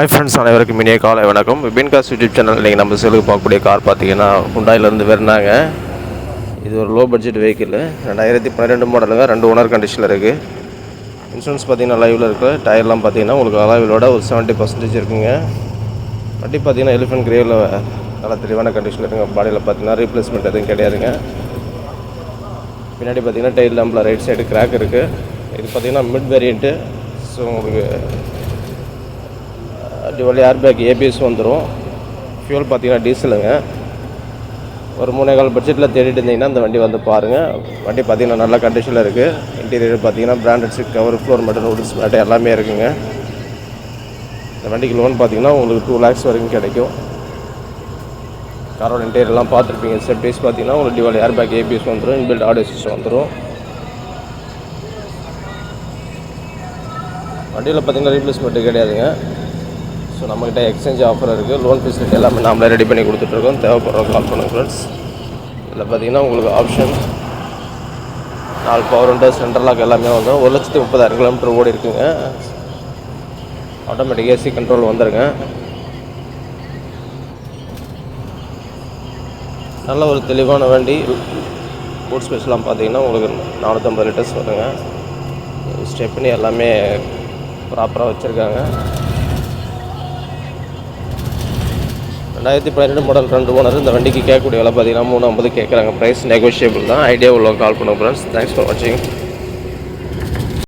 Hi friends அனைவருக்கும் இனிய காலை வணக்கம். விபின் காஸ் யூடியூப் சேனல் நீங்கள் நம்ம செலுக்கு பார்க்கக்கூடிய கார் பார்த்தீங்கன்னா ஹுண்டாயிலேருந்து வருனாங்க இது ஒரு லோ பட்ஜெட் வெஹிக்கிள் ரெண்டாயிரத்தி பன்னிரெண்டு மாடலுங்க ரெண்டு ஓனர் கண்டிஷனில் இருக்குது இன்சூரன்ஸ் பார்த்தீங்கன்னா லைவில் இருக்குது டயர்லாம் பார்த்தீங்கன்னா உங்களுக்கு அலாவிலோட ஒரு செவன்ட்டி பர்சன்டேஜ் இருக்குங்க. வண்டி பார்த்தீங்கன்னா எலிஃபென்ட் கிரேவில் நல்லா தெளிவான கண்டிஷனில் இருக்குங்க. பாடியில் பார்த்தீங்கன்னா ரீப்ளேஸ்மெண்ட் எதுவும் கிடையாதுங்க. பின்னாடி பார்த்தீங்கன்னா டெயில் லேம்பில் ரைட் சைடு கிராக் இருக்குது இது பார்த்தீங்கன்னா மிட் வேரியண்ட்டு ஸோ உங்களுக்கு டியூவல் ஏர் பேக் ஏபிஎஸ் வந்துடும் ஃபியூல் பார்த்தீங்கன்னா டீசலுங்க ஒரு மூணே கால் பட்ஜெட்டில் தேடிட்டு இருந்தீங்கன்னா அந்த வண்டி வந்து பாருங்கள் வண்டி பார்த்தீங்கன்னா நல்ல கண்டிஷனில் இருக்குது இன்டீரியர் பார்த்தீங்கன்னா பிராண்டட் சீட் கவர் ஃப்ளோர் மட்டும் நூடுல்ஸ் மேட்டு எல்லாமே இருக்குங்க. இந்த வண்டிக்கு லோன் பார்த்தீங்கன்னா உங்களுக்கு டூ லேக்ஸ் வரைக்கும் கிடைக்கும். காரோட இன்டீரியர்லாம் பார்த்துருப்பீங்க. செப்டேஸ் பார்த்தீங்கன்னா உங்களுக்கு டிவல் ஏர்பேக் ஏபிஎஸ் வந்துடும் இன்பில்ட் ஆடியோ சிஸ்டம் வந்துடும் வண்டியில் பார்த்தீங்கன்னா ரீப்ளேஸ்மெண்ட்டு கிடையாதுங்க. ஸோ நம்மக்கிட்ட எக்ஸ்சேஞ்ச் ஆஃபர் இருக்குது லோன் ஃபெசிலிட்டி எல்லாமே நாமளே ரெடி பண்ணி கொடுத்துட்ருக்கோம். தேவைப்படுற கால் பண்ணுங்கள் ஃப்ரெண்ட்ஸ் இதில் பார்த்தீங்கன்னா உங்களுக்கு ஆப்ஷன் நாலு பவர் விண்டோ சென்ட்ரல் லாக் எல்லாமே வந்துடும் ஒரு லட்சத்தி முப்பதாயிரம் கிலோமீட்டர் ஓடி இருக்குங்க. ஆட்டோமேட்டிக் ஏசி கண்ட்ரோல் வந்துருங்க. நல்ல ஒரு தெளிவான வண்டி. ஃபுட் ஸ்பெஷலாம் பார்த்தீங்கன்னா உங்களுக்கு நானூற்றம்பது லிட்டர்ஸ் வருங்க. ஸ்டெப்னி எல்லாமே ப்ராப்பராக வச்சுருக்காங்க. ரெண்டாயிரத்தி பன்னிரெண்டு மாடல் ரெண்டு ஓனர் இந்த வண்டிக்கு கேட்கக்கூடிய விலை பார்த்தீங்கன்னா மூணு ஐம்பது கேட்குறாங்க ப்ரைஸ் நெகோஷியபிள் தான். ஐடியா உள்ளவங்க கால் பண்ணுங்க ஃப்ரெண்ட்ஸ் தேங்க்ஸ் ஃபார் வாட்சிங்